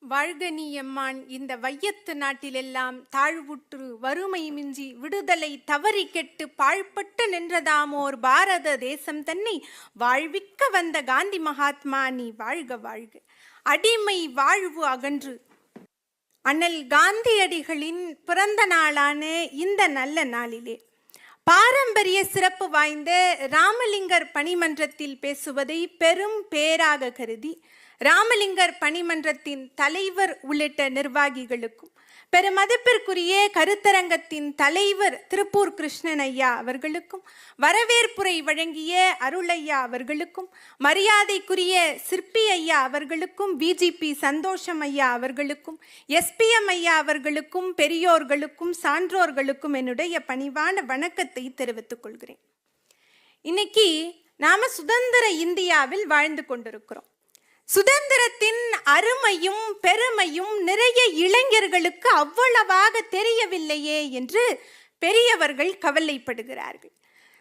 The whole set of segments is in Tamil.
வாழ்க நீ எம்மான் இந்த வையத்து நாட்டிலெல்லாம் தாழ்வுற்று வறுமை மிஞ்சி விடுதலை தவறி கெட்டு பாழ்பட்டு நின்றதாமோர் பாரத தேசம் தன்னை வாழ்விக்க வந்த காந்தி மகாத்மா நீ வாழ்க வாழ்க. அடிமை வாழ்வு அகன்று. அண்ணல் காந்தியடிகளின் பிறந்த நாளான இந்த நல்ல நாளிலே பாரம்பரிய சிறப்பு வாய்ந்த ராமலிங்கர் பணிமன்றத்தில் பேசுவதை பெரும் பேராக கருதி ராமலிங்கர் பணிமன்றத்தின் தலைவர் உள்ளிட்ட நிர்வாகிகளுக்கும் பெருமதிப்பிற்குரிய கருத்தரங்கத்தின் தலைவர் திருப்பூர் கிருஷ்ணன் ஐயா அவர்களுக்கும் வரவேற்புரை வழங்கிய அருளையா அவர்களுக்கும் மரியாதைக்குரிய சிற்பி ஐயா அவர்களுக்கும் பிஜிபி சந்தோஷம் ஐயா அவர்களுக்கும் எஸ்பிஎம் ஐயா அவர்களுக்கும் பெரியோர்களுக்கும் சான்றோர்களுக்கும் என்னுடைய பணிவான வணக்கத்தை தெரிவித்துக் கொள்கிறேன். இன்னைக்கு நாம சுதந்திர இந்தியாவில் வாழ்ந்து கொண்டிருக்கிறோம். சுதந்திரத்தின் அருமையும் பெருமையும் நிறைய இளைஞர்களுக்கு அவ்வளவாக தெரியவில்லையே என்று பெரியவர்கள் கவலைப்படுகிறார்கள்.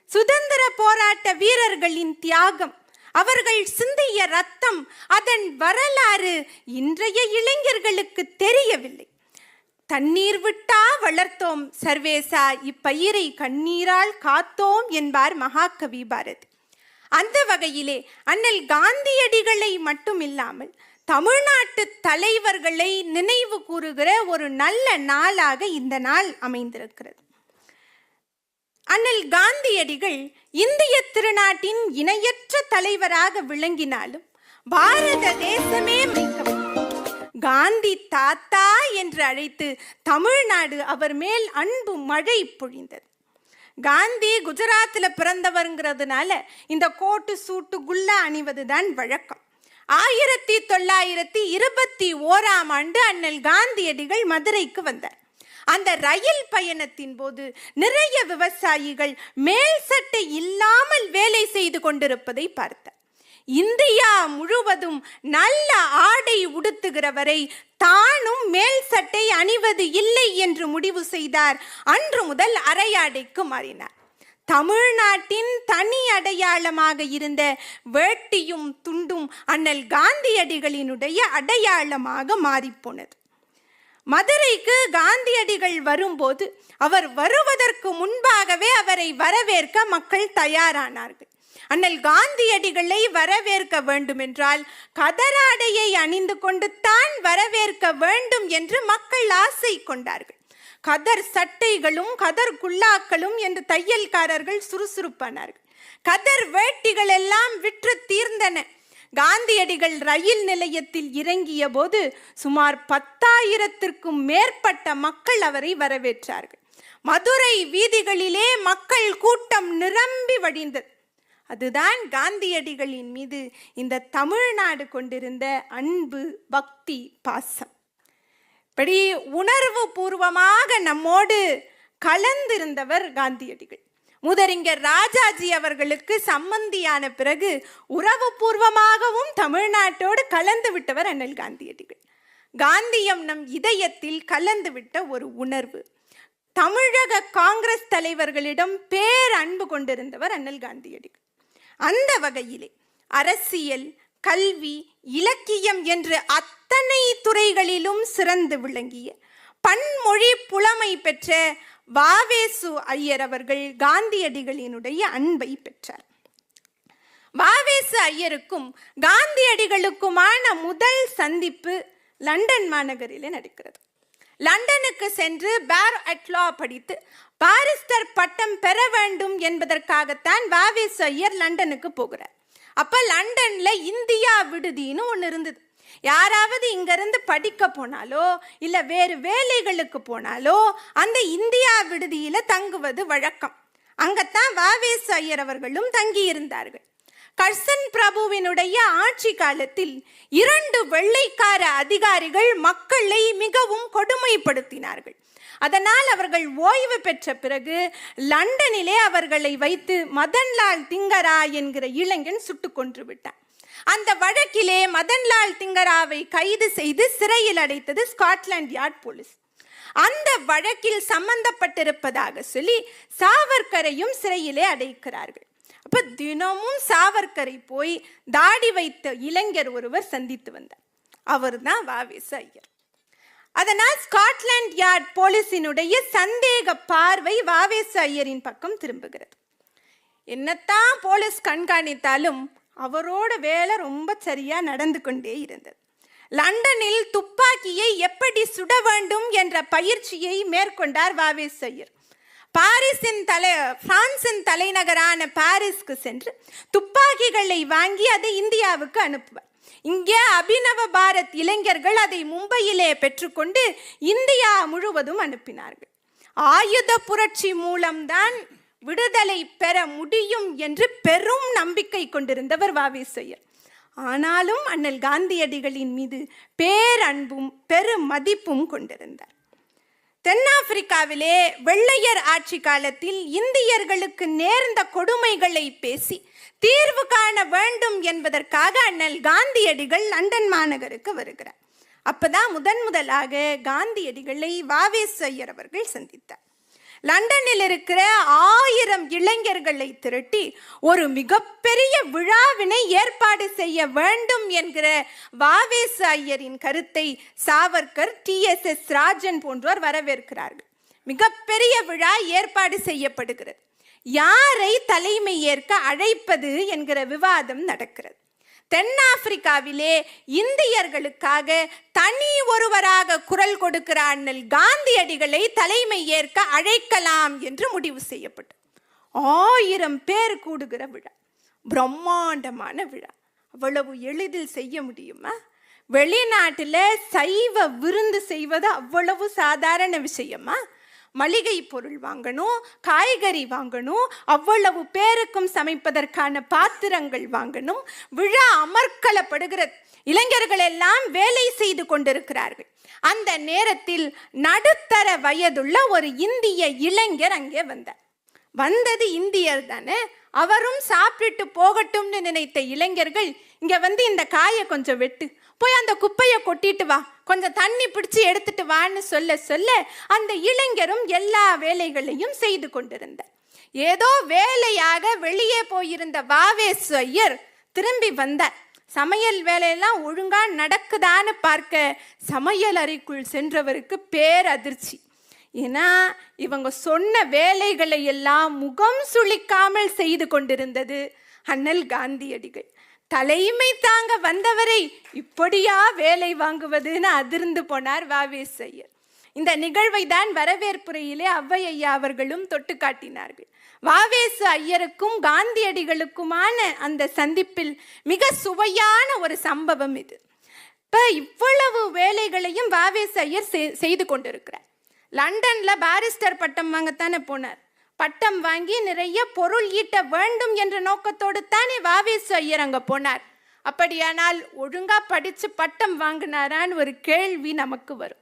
சுதந்திர போராட்ட வீரர்களின் தியாகம் அவர்கள் சிந்திய ரத்தம் அதன் வரலாறு இன்றைய இளைஞர்களுக்கு தெரியவில்லை. தண்ணீர் விட்டா வளர்த்தோம் சர்வேசா இப்பயிரை கண்ணீரால் காத்தோம் என்பார் மகாகவி பாரதி. அந்த வகையிலே அண்ணல் காந்தியடிகளை மட்டுமில்லாமல் தமிழ்நாட்டு தலைவர்களை நினைவு கூறுகிற ஒரு நல்ல நாளாக இந்த நாள் அமைந்திருக்கிறது. அண்ணல் காந்தியடிகள் இந்திய திருநாட்டின் இணையற்ற தலைவராக விளங்கினாலும் பாரத தேசமே காந்தி தாத்தா என்று அழைத்து தமிழ்நாடு அவர் மேல் அன்பு மழை பொழிந்தது. காந்தி குஜராத்தில் பிறந்தவருங்கிறதுனால இந்த கோட்டு சூட்டு குல்லா அணிவது தான் வழக்கம். ஆயிரத்தி தொள்ளாயிரத்தி இருபத்தி ஓராம் ஆண்டு அண்ணல் காந்தியடிகள் மதுரைக்கு வந்தார். அந்த ரயில் பயணத்தின் போது நிறைய விவசாயிகள் மேல் சட்டை இல்லாமல் வேலை செய்து கொண்டிருப்பதை பார்த்தார். இந்தியா முழுவதும் நல்ல ஆடை உடுத்துகிறவரை தானும் மேல் சட்டை அணிவது இல்லை என்று முடிவு செய்தார். அன்று முதல் அரையாடைக்கு மாறினார். தமிழ்நாட்டின் தனி அடையாளமாக இருந்த வேட்டியும் துண்டும் அண்ணல் காந்தியடிகளினுடைய அடையாளமாக மாறிப்போனது. மதுரைக்கு காந்தியடிகள் வரும்போது அவர் வருவதற்கு முன்பாகவே அவரை வரவேற்க மக்கள் தயாரானார்கள். அண்ணல் காந்தியடிகளை வரவேற்க வேண்டுமென்றால் கதராடையை அணிந்து கொண்டு தான் வரவேற்க வேண்டும் என்று மக்கள் ஆசை கொண்டார்கள். கதர் சட்டைகளும் கதர் குல்லாக்களும் என்று தையல்காரர்கள் சுறுசுறுப்பானார்கள். கதர் வேட்டிகள் எல்லாம் விற்று தீர்ந்தன. காந்தியடிகள் ரயில் நிலையத்தில் இறங்கிய போது சுமார் பத்தாயிரத்திற்கும் மேற்பட்ட மக்கள் அவரை வரவேற்றார்கள். மதுரை வீதிகளிலே மக்கள் கூட்டம் நிரம்பி வடிந்தது. அதுதான் காந்தியடிகளின் மீது இந்த தமிழ்நாடு கொண்டிருந்த அன்பு பக்தி பாசம். இப்படி உணர்வு பூர்வமாக நம்மோடு கலந்திருந்தவர் காந்தியடிகள். முதறிஞர் ராஜாஜி அவர்களுக்கு சம்மந்தியான பிறகு உறவு பூர்வமாகவும் தமிழ்நாட்டோடு கலந்து விட்டவர் அண்ணல் காந்தியடிகள். காந்தியம் நம் இதயத்தில் கலந்து விட்ட ஒரு உணர்வு. தமிழக காங்கிரஸ் தலைவர்களிடம் பேர் அன்பு கொண்டிருந்தவர் அண்ணல் காந்தியடிகள். அந்த வகையிலே அரசியல் கல்வி இலக்கியம் என்று அத்தனை துறைகளிலும் சிறந்து விளங்கிய பன்மொழி புலமை பெற்ற வாவேசு ஐயர் அவர்கள் காந்தியடிகளினுடைய அன்பை பெற்றார். வாவேசு ஐயருக்கும் காந்தியடிகளுக்குமான முதல் சந்திப்பு லண்டன் மாநகரிலே நடக்கிறது. லண்டனுக்கு சென்று பேர் அட்லா படித்து பாரிஸ்டர் பட்டம் பெற வேண்டும் என்பதற்காகத்தான் வாவேசு ஐயர் லண்டனுக்கு போகிறார். அப்போ லண்டனில் இந்தியா விடுதின்னு ஒன்று இருந்தது. யாராவது இங்கேருந்து படிக்க போனாலோ இல்லை வேறு வேலைகளுக்கு போனாலோ அந்த இந்தியா விடுதியில் தங்குவது வழக்கம். அங்கத்தான் வாவேஸ் ஐயர் அவர்களும் தங்கியிருந்தார்கள். கர்சன் பிரபுவினுடைய ஆட்சி காலத்தில் இரண்டு வெள்ளைக்கார அதிகாரிகள் மக்களை மிகவும் கொடுமைப்படுத்தினார்கள். அதனால் அவர்கள் ஓய்வு பெற்ற பிறகு லண்டனிலே அவர்களை வைத்து மதன்லால் திங்கரா என்கிற இளைஞன் சுட்டு கொன்று விட்டான். அந்த வழக்கிலே மதன்லால் திங்கராவை கைது செய்து சிறையில் அடைத்தது ஸ்காட்லாந்து யார்ட் போலீஸ். அந்த வழக்கில் சம்பந்தப்பட்டிருப்பதாக சொல்லி சாவர்கரையும் சிறையிலே அடைக்கிறார்கள். அப்போ தினமும் சாவர்கரை போய் தாடி வைத்த இளைஞர் ஒருவர் சந்தித்து வந்தார். அவர் தான் வாவேசு ஐயர். அதனால் ஸ்காட்லாண்ட் யார்ட் போலீசினுடைய சந்தேக பார்வை வாவேசு ஐயரின் பக்கம் திரும்புகிறது. என்னத்தான் போலீஸ் கண்காணித்தாலும் அவரோட வேலை ரொம்ப சரியா நடந்து கொண்டே இருந்தது. லண்டனில் துப்பாக்கியை எப்படி சுட வேண்டும் என்ற பயிற்சியை மேற்கொண்டார் வாவேஸ் ஐயர். பாரிஸின் தலை பிரான்சின் தலைநகரான பாரிஸ்க்கு சென்று துப்பாக்கிகளை வாங்கி அதை இந்தியாவுக்கு அனுப்புவார். இங்கே அபினவ பாரத் இளைஞர்கள் அதை மும்பையிலே பெற்றுக்கொண்டு இந்தியா முழுவதும் அனுப்பினார்கள். ஆயுத புரட்சி மூலம்தான் விடுதலை பெற முடியும் என்று பெரும் நம்பிக்கை கொண்டிருந்தவர் வாவேசையர். ஆனாலும் அண்ணல் காந்தியடிகளின் மீது பேரன்பும் பெரும் மதிப்பும் கொண்டிருந்தார். தென்னாப்பிரிக்காவிலே வெள்ளையர் ஆட்சி காலத்தில் இந்தியர்களுக்கு நேர்ந்த கொடுமைகளை பேசி தீர்வு காண வேண்டும் என்பதற்காக அண்ணல் காந்தியடிகள் லண்டன் மாநகருக்கு வருகிறார். அப்பதான் முதன் முதலாக காந்தியடிகளை வாவேஸ் ஐயர் அவர்கள் சந்தித்தார். லண்டனில் இருக்கிற ஆயிரம் இளைஞர்களை திரட்டி ஒரு மிகப்பெரிய விழாவினை ஏற்பாடு செய்ய வேண்டும் என்கிற வாவேசு ஐயரின் கருத்தை Savarkar T S S Rajan போன்றோர் வரவேற்கிறார்கள். மிகப்பெரிய விழா ஏற்பாடு செய்யப்படுகிறது. யாரை தலைமை ஏற்க அழைப்பது என்கிற விவாதம் நடக்கிறது. தென்னாப்பிரிக்காவிலே இந்தியர்களுக்காக தனி ஒருவராக குரல் கொடுக்கிற அண்ணல் காந்தியடிகளை தலைமை ஏற்க அழைக்கலாம் என்று முடிவு செய்யப்பட்டது. ஆயிரம் பேர் கூடுகிற விழா. பிரம்மாண்டமான விழா. அவ்வளவு எளிதில் செய்ய முடியுமா? வெளிநாட்டில் சைவ விருந்து செய்வது அவ்வளவு சாதாரண விஷயமா? மளிகை பொருள் வாங்கணும் காய்கறி வாங்கணும் அவ்வளவு பேருக்கும் சமைப்பதற்கான பாத்திரங்கள் வாங்கணும். விழா அமர்க்கலப்படுகிறது இளைஞர்கள் எல்லாம் வேலை செய்து கொண்டிருக்கிறார்கள். அந்த நேரத்தில் நடுத்தர வயதுள்ள ஒரு இந்திய இளைஞர் அங்கே வந்தார். வந்தது இந்தியர் தானே? அவரும் சாப்பிட்டுட்டு போகட்டும்னு நினைத்த இளைஞர்கள் இங்க வந்து இந்த காயை கொஞ்சம் வெட்டு. போய் அந்த குப்பையை கொட்டிட்டு வா. கொஞ்சம் தண்ணி பிடிச்சி எடுத்துட்டு வான்னு சொல்ல சொல்ல அந்த இளைஞரும் எல்லா வேலைகளையும் செய்து கொண்டிருந்தார். ஏதோ வேலையாக வெளியே போயிருந்த வாவேசு ஐயர் திரும்பி வந்தார். சமையல் வேலையெல்லாம் ஒழுங்கா நடக்குதான்னு பார்க்க சமையல் அறைக்குள் சென்றவருக்கு பேரதிர்ச்சி. ஏன்னா இவங்க சொன்ன வேலைகளை எல்லாம் முகம் சுளிக்காமல் செய்து கொண்டிருந்தது அண்ணல் காந்தியடிகள். தலைமை தாங்க வந்தவரை இப்படியா வேலை வாங்குவதுன்னு அதிர்ந்து போனார் வாவேஸ் ஐயர் இந்த நிகழ்வை தான் வரவேற்புரையிலே ஔவை ஐயா அவர்களும் தொட்டு காட்டினார்கள். வாவேசு ஐயருக்கும் காந்தியடிகளுக்குமான அந்த சந்திப்பில் மிக சுவையான ஒரு சம்பவம் இது. இப்போ இவ்வளவு வேலைகளையும் வாவேசு ஐயர் செய்து கொண்டிருக்கிறார். லண்டன்ல பாரிஸ்டர் பட்டம் வாங்கத்தானே போனார். பட்டம் வாங்கி நிறைய பொருள் ஈட்ட வேண்டும் என்ற நோக்கத்தோடு தானே வாவேசு ஐயர் அங்க போனார். அப்படியானால் ஒழுங்கா படிச்சு பட்டம் வாங்கினாரான்னு ஒரு கேள்வி நமக்கு வரும்.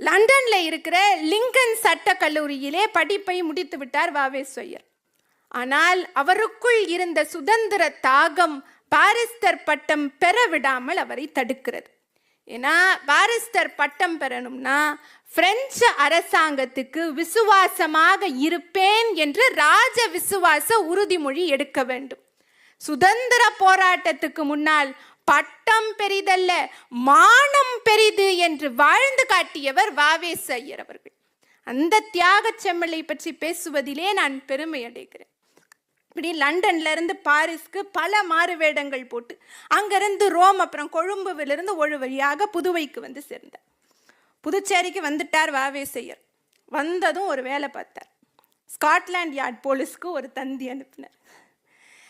லண்டன்ல இருக்கிற லிங்கன் சட்ட கல்லூரியிலே படிப்பை முடித்து விட்டார் வாவேசு ஐயர். ஆனால் அவருக்குள் இருந்த சுதந்திர தாகம் பாரிஸ்டர் பட்டம் பெற விடாமல் அவரை தடுக்கிறது. ஏன்னா பாரிஸ்டர் பட்டம் பெறணும்னா பிரெஞ்சு அரசாங்கத்துக்கு விசுவாசமாக இருப்பேன் என்று ராஜ விசுவாச உறுதிமொழி எடுக்க வேண்டும். சுதந்திர போராட்டத்துக்கு முன்னால் பட்டம் பெரிதல்ல மானம் பெரிது என்று வாழ்ந்து காட்டியவர் வாவேஸ் ஐயர் அவர்கள். அந்த தியாகச் செம்மலை பற்றி பேசுவதிலே நான் பெருமை அடைகிறேன் இப்படி லண்டன்ல இருந்து பாரிஸ்க்கு பல மாறு வேடங்கள் போட்டு அங்கேருந்து ரோம் அப்புறம் கொழும்புவிலிருந்து ஒரு வழியாக புதுவைக்கு வந்து சேர்ந்தார். புதுச்சேரிக்கு வந்துட்டார் வாவேசையர். வந்ததும் ஒரு வேலை பார்த்தார். ஸ்காட்லாண்ட் யார்ட் போலீஸ்க்கு ஒரு தந்தி அனுப்பினார்.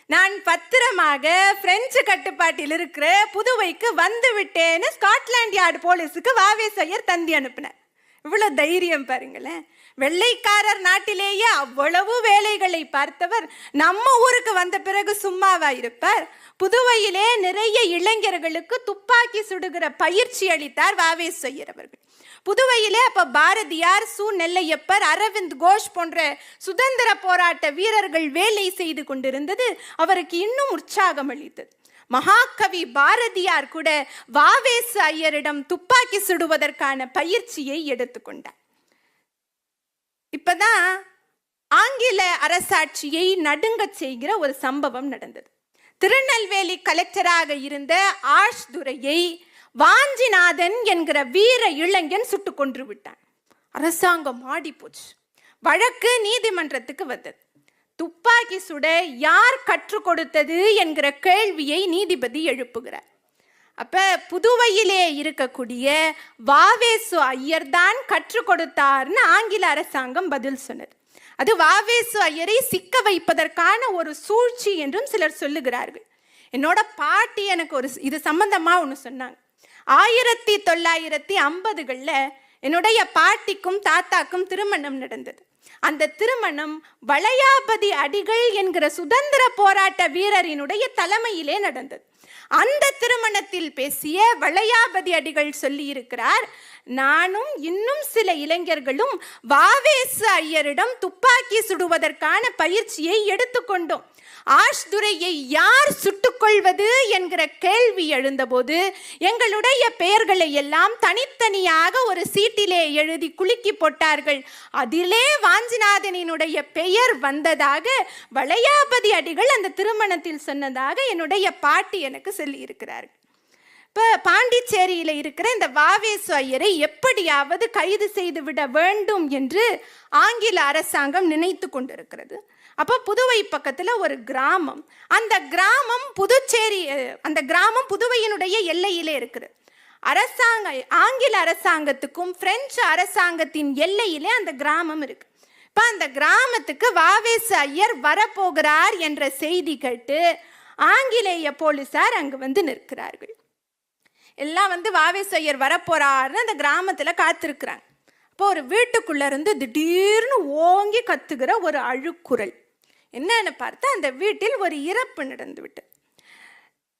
நான் பத்திரமாக பிரெஞ்சு கட்டுப்பாட்டில் இருக்கிற புதுவைக்கு வந்து விட்டேன்னு ஸ்காட்லாண்ட் யார்டு போலீஸுக்கு வாவேசையர் தந்தி அனுப்பினார். இவ்வளோ தைரியம் பாருங்களேன். வெள்ளைக்காரர் நாட்டிலேயே அவ்வளவு வேலைகளை பார்த்தவர் நம்ம ஊருக்கு வந்த பிறகு சும்மாவா இருப்பார். புதுவையிலே நிறைய இளைஞர்களுக்கு துப்பாக்கி சுடுகிற பயிற்சி அளித்தார் வாவேசையர் அவர்கள். புதுவையிலே அப்ப பாரதியார் சு. நெல்லையப்பர் அரவிந்த் கோஷ் போன்ற சுதந்திர போராட்ட வீரர்கள் வேலை செய்து கொண்டிருந்தது அவருக்கு இன்னும் உற்சாகம் அளித்தது. மகாகவி பாரதியார் கூட வாவேசு ஐயரிடம் துப்பாக்கி சுடுவதற்கான பயிற்சியை எடுத்துக்கொண்டார். இப்பதான் ஆங்கில அரசாட்சியை நடுங்கச் செய்கிற ஒரு சம்பவம் நடந்தது. திருநெல்வேலி கலெக்டராக இருந்த ஆஷ் துரையை வாஞ்சிநாதன் என்கிற வீர இளைஞன் சுட்டு கொன்று விட்டான். அரசாங்கம் ஆடி போச்சு. வழக்கு நீதிமன்றத்துக்கு வந்தது. துப்பாக்கி சுட யார் கற்றுக் கொடுத்தது என்கிற கேள்வியை நீதிபதி எழுப்புகிறார். அப்ப புதுவையிலே இருக்கக்கூடிய வாவேசு ஐயர் தான் கற்றுக் கொடுத்தார்னு ஆங்கில அரசாங்கம் பதில் சொன்னது. அது வாவேசு ஐயரை சிக்க வைப்பதற்கான ஒரு சூழ்ச்சி என்றும் சிலர் சொல்லுகிறார்கள். என்னோட பாட்டி எனக்கு ஒரு இது சம்பந்தமா ஒன்று சொன்னாங்க. ஆயிரத்தி தொள்ளாயிரத்தி ஐம்பதுகளில் என்னுடைய பாட்டிக்கும் தாத்தாக்கும் திருமணம் நடந்தது. அந்த திருமணம் வளையாபதி அடிகள் என்கிற சுதந்திர போராட்ட வீரரினுடைய தலைமையிலே நடந்தது. அந்த திருமணத்தில் பேசிய வளையாபதி அடிகள் சொல்லியிருக்கிறார் நானும் இன்னும் சில இளைஞர்களும் வாவேசு ஐயரிடம் துப்பாக்கி சுடுவதற்கான பயிற்சியை எடுத்துக்கொண்டோம். ஆஷ்துரையை யார் சுட்டுக்கொள்வது என்கிற கேள்வி எழுந்தபோது எங்களுடைய பெயர்களை எல்லாம் தனித்தனியாக ஒரு சீட்டிலே எழுதி குலுக்கி போட்டார்கள். அதிலே வாஞ்சிநாதனினுடைய பெயர் வந்ததாக வளையாபதி அடிகள் அந்த திருமணத்தில் சொன்னதாக என்னுடைய பாட்டி எனக்கு சொல்லியிருக்கிறார்கள். இப்போ பாண்டிச்சேரியில் இருக்கிற இந்த வாவேசு ஐயரை எப்படியாவது கைது செய்து விட வேண்டும் என்று ஆங்கில அரசாங்கம் நினைத்து கொண்டிருக்கிறது. அப்போ புதுவை பக்கத்தில் ஒரு கிராமம். அந்த கிராமம் புதுச்சேரி அந்த கிராமம் புதுவையினுடைய எல்லையிலே இருக்குது. அரசாங்க ஆங்கில அரசாங்கத்துக்கும் பிரெஞ்சு அரசாங்கத்தின் எல்லையிலே அந்த கிராமம் இருக்கு. இப்போ அந்த கிராமத்துக்கு வாவேசு ஐயர் வரப்போகிறார் என்ற செய்தி கேட்டு ஆங்கிலேய போலீசார் அங்கு வந்து நிற்கிறார்கள். எல்லாம் வந்து வாவேசு ஐயர் வரப்போறாருன்னு அந்த கிராமத்தில் காத்திருக்கிறாங்க. அப்போ ஒரு வீட்டுக்குள்ளே இருந்து திடீர்னு ஓங்கி கத்துகிற ஒரு அழுக்குரல். என்னன்னு பார்த்தா அந்த வீட்டில் ஒரு இறப்பு நடந்துவிட்டு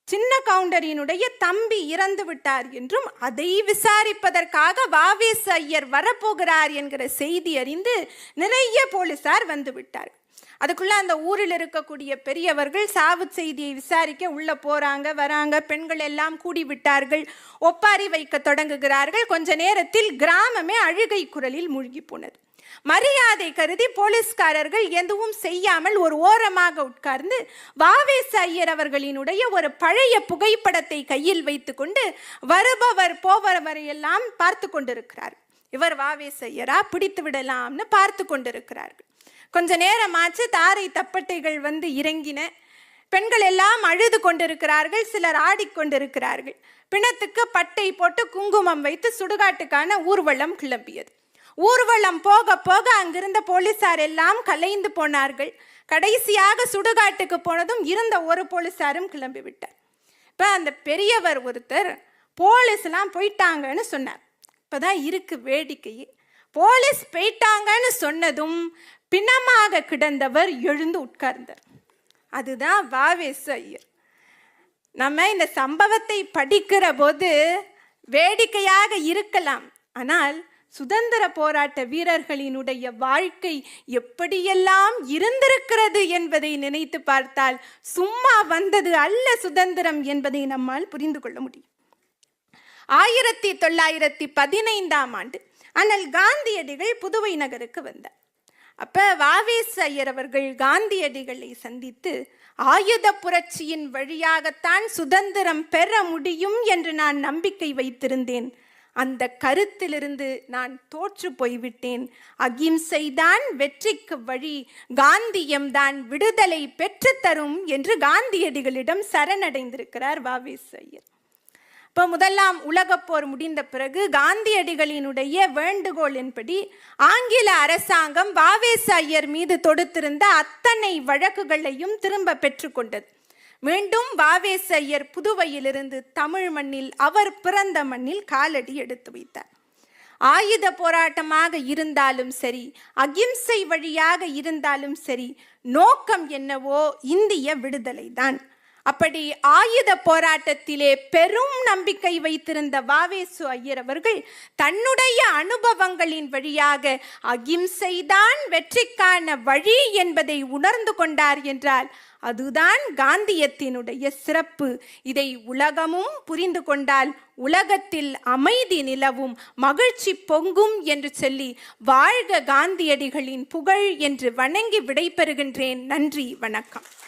சின்ன கவுண்டரினுடைய தம்பி இறந்து விட்டார் என்றும் அதை விசாரிப்பதற்காக வாவேஸ் ஐயர் வரப்போகிறார் என்கிற செய்தி அறிந்து நிறைய போலீசார் வந்து விட்டார் அதுக்குள்ளே அந்த ஊரில் இருக்கக்கூடிய பெரியவர்கள் சாவு செய்தியை விசாரிக்க உள்ளே போகிறாங்க வராங்க பெண்கள் எல்லாம் கூடி விட்டார்கள் ஒப்பாரி வைக்க தொடங்குகிறார்கள். கொஞ்ச நேரத்தில் கிராமமே அழுகை குரலில் மூழ்கி போனது. மரியாதை கருதி போலீஸ்காரர்கள் எதுவும் செய்யாமல் ஒரு ஓரமாக உட்கார்ந்து வாவேஸ் ஐயர் அவர்களினுடைய ஒரு பழைய புகைப்படத்தை கையில் வைத்துக்கொண்டு வருபவர் போபவரையெல்லாம் பார்த்து கொண்டிருக்கிறார். இவர் வாவேஸ் ஐயரா பிடித்து விடலாம்னு பார்த்து கொண்டிருக்கிறார்கள். கொஞ்ச நேரமாச்சு தாரை தப்பட்டைகள் வந்து இறங்கின. பெண்கள் எல்லாம் அழுது கொண்டிருக்கிறார்கள் சிலர் ஆடிக்கொண்டிருக்கிறார்கள் பிணத்துக்கு பட்டை போட்டு குங்குமம் வைத்து சுடுகாட்டுக்கான ஊர்வலம் கிளம்பியது. ஊர்வலம் போக போக அங்கிருந்த போலீசார் எல்லாம் கலைந்து போனார்கள். கடைசியாக சுடுகாட்டுக்கு போனதும் இருந்த ஒரு போலீசாரும் கிளம்பி விட்டார் இப்போ அந்த பெரியவர் ஒருத்தர் போலீஸ்லாம் போயிட்டாங்கன்னு சொன்னார். இப்போ தான் இருக்கு வேடிக்கையே. போலீஸ் போயிட்டாங்கன்னு சொன்னதும் பிணமாக கிடந்தவர் எழுந்து உட்கார்ந்தார். அதுதான் வாவேசு ஐயர். நம்ம இந்த சம்பவத்தை படிக்கிற போது வேடிக்கையாக இருக்கலாம். ஆனால் சுதந்திர போராட்ட வீரர்களினுடைய வாழ்க்கை எப்படியெல்லாம் இருந்திருக்கிறது என்பதை நினைத்து பார்த்தால் சும்மா வந்தது அல்ல சுதந்திரம் என்பதை நம்மால் புரிந்து கொள்ள முடியும். ஆயிரத்தி தொள்ளாயிரத்தி பதினைந்தாம் ஆண்டு அண்ணல் காந்தியடிகள் புதுவை நகருக்கு வந்தார். அப்ப வாவேஸ் ஐயர் அவர்கள் காந்தியடிகளை சந்தித்து ஆயுத புரட்சியின் வழியாகத்தான் சுதந்திரம் பெற முடியும் என்று நான் நம்பிக்கை வைத்திருந்தேன். அந்த கருத்திலிருந்து நான் தோற்று போய்விட்டேன். அகிம்சைதான் வெற்றிக்கு வழி காந்தியம்தான் விடுதலை பெற்றுத்தரும் என்று காந்தியடிகளிடம் சரணடைந்திருக்கிறார் வாவேஸ் ஐயர் இப்போ முதலாம் உலகப்போர் முடிந்த பிறகு காந்தியடிகளினுடைய வேண்டுகோளின்படி ஆங்கில அரசாங்கம் வாவேஸ் ஐயர் மீது தொடுத்திருந்த அத்தனை வழக்குகளையும் திரும்ப பெற்றுக்கொண்டது மீண்டும் வாவேசையர் புதுவையிலிருந்து தமிழ் மண்ணில் அவர் பிறந்த மண்ணில் காலடி எடுத்து வைத்தார். ஆயுத போராட்டமாக இருந்தாலும் சரி அகிம்சை வழியாக இருந்தாலும் சரி நோக்கம் என்னவோ இந்திய விடுதலை தான் அப்படி ஆயுத போராட்டத்திலே பெரும் நம்பிக்கை வைத்திருந்த வாவேசு ஐயர் அவர்கள் தன்னுடைய அனுபவங்களின் வழியாக அகிம்சைதான் வெற்றிக்கான வழி என்பதை உணர்ந்து கொண்டார் என்றால் அதுதான் காந்தியத்தினுடைய சிறப்பு. இதை உலகமும் புரிந்து கொண்டால் உலகத்தில் அமைதி நிலவும் மகிழ்ச்சி பொங்கும் என்று சொல்லி வாழ்க காந்தியடிகளின் புகழ் என்று வணங்கி விடைபெறுகின்றேன். நன்றி வணக்கம்.